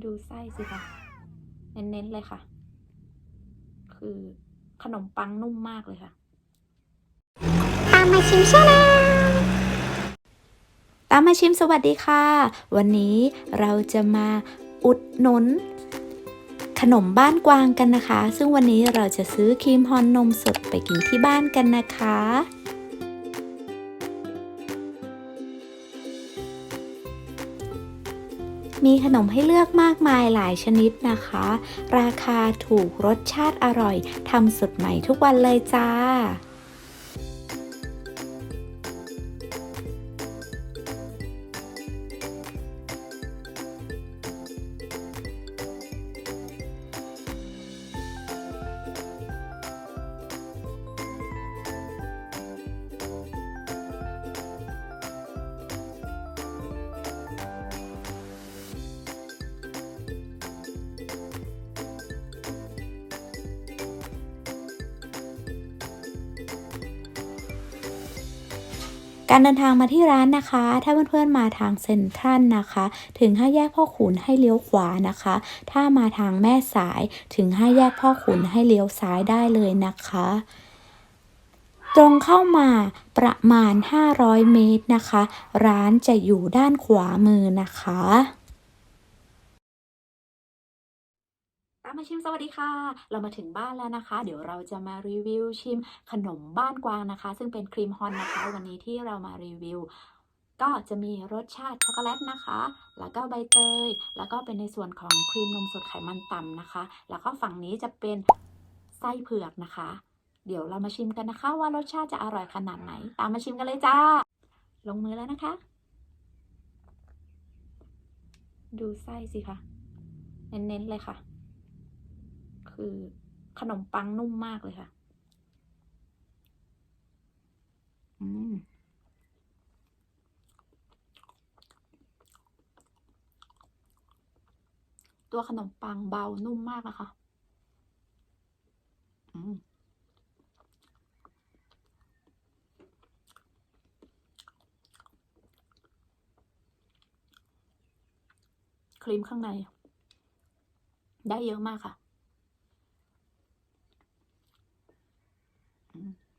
ดูไส้สิคะเน้นๆเลยค่ะ คือขนมปังนุ่มมากเลยค่ะ ตามมาชิมชาแนลตามมาชิมสวัสดีค่ะ วันนี้เราจะมาอุดหนุนขนมบ้านกวางกันนะคะ ซึ่งวันนี้เราจะซื้อครีมฮอนนมสดไปกินที่บ้านกันนะคะ มีขนมให้เลือกมากมายหลายชนิดนะคะ ราคาถูกรสชาติอร่อยทำสดใหม่ทุกวันเลยจ้า การเดินทางมาที่ร้านนะคะ ถ้าเพื่อนๆมาทางเซ็นทรัลนะคะ ถึงห้าแยกพ่อขุนให้เลี้ยวขวานะคะ ถ้ามาทางแม่สายถึงห้าแยกพ่อขุนให้เลี้ยวซ้ายได้เลยนะคะตรงเข้ามาประมาณ 500 เมตรนะคะ ร้านจะอยู่ด้านขวามือนะคะามมาชิมสวัสดีค่ะ เรามาถึงบ้านแล้วนะคะ เดี๋ยวเราจะมารีวิวชิมขนมบ้านกวางนะคะ ซึ่งเป็นครีมฮอนนะคะ วันนี้ที่เรามารีวิว ก็จะมีรสชาติช็อกโกแลตนะคะ แล้วก็ใบเตย แล้วก็เป็นในส่วนของครีมนมสดไขมันต่ำนะคะ แล้วก็ฝั่งนี้จะเป็นไส้เผือกนะคะ เดี๋ยวเรามาชิมกันนะคะ ว่ารสชาติจะอร่อยขนาดไหน ตามมาชิมกันเลยจ้า ลงมือแล้วนะคะ ดูไส้สิคะเน้นๆเลยค่ะ คือขนมปังนุ่มมากเลยค่ะ อืมตัวขนมปังเบานุ่มมากนะคะ อืมครีมข้างใน ได้เยอะมากค่ะ อืม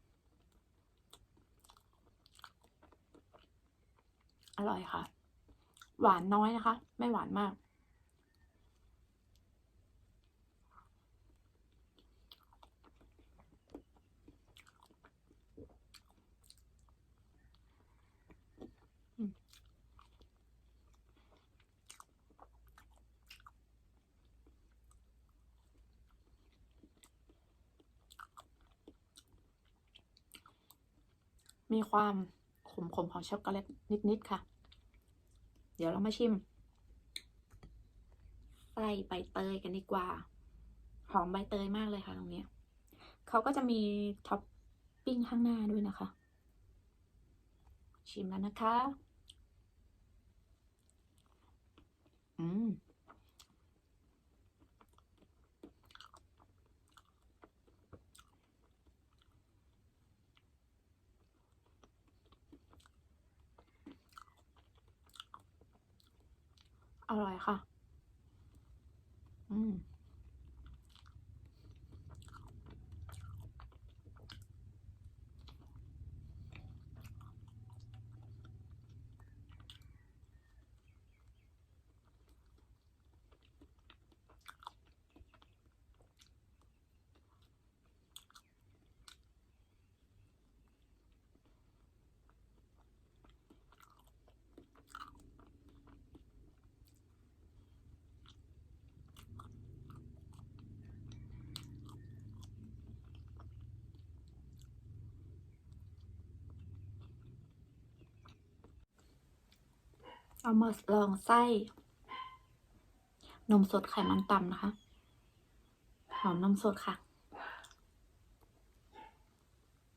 อ ร่อยค่ะ หวานน้อยนะคะ ไม่หวานมากมมีความขมๆของช็อกโกแลตนิด ๆ ค่ะ เดี๋ยวเรามาชิมไส้ใบเตยกันดีกว่า หอมใบเตยมากเลยค่ะตรงนี้เขาก็จะมีท็อปปิ้งข้างหน้าด้วยนะคะ ชิมแล้วนะคะ อืม อร่อยค่ะ อืม เอามาลองไส้ นมสดไขมันต่ำนะคะ หอมนมสดค่ะ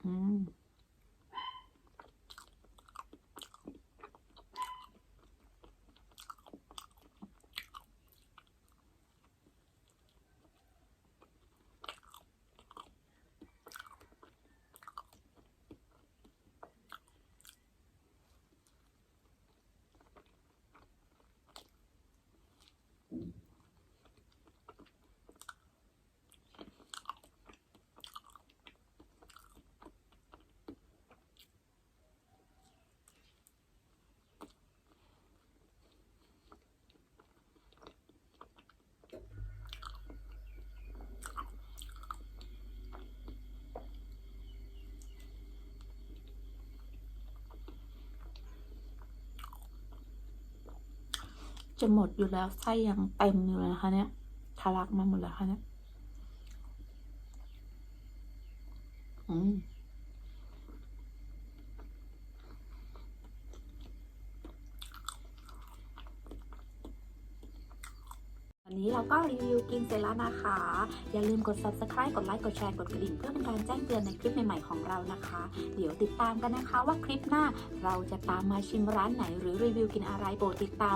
อืม อ จะหมดอยู่แล้วไส้ยังเต็มอยู่เลยนะคะเนี่ยทะลักมาหมดแล้วค่ะเนี่ยอืมวันนี้เราก็รีวิวกินเสร็จแล้วนะคะ อย่าลืมกด subscribe กดไลค์ กดแชร์ กดกระดิ่งเพื่อเป็นการแจ้งเตือนในคลิปใหม่ๆของเรานะคะ เดี๋ยวติดตามกันนะคะว่าคลิปหน้าเราจะตามมาชิมร้านไหนหรือรีวิวกินอะไรโปรดติดตาม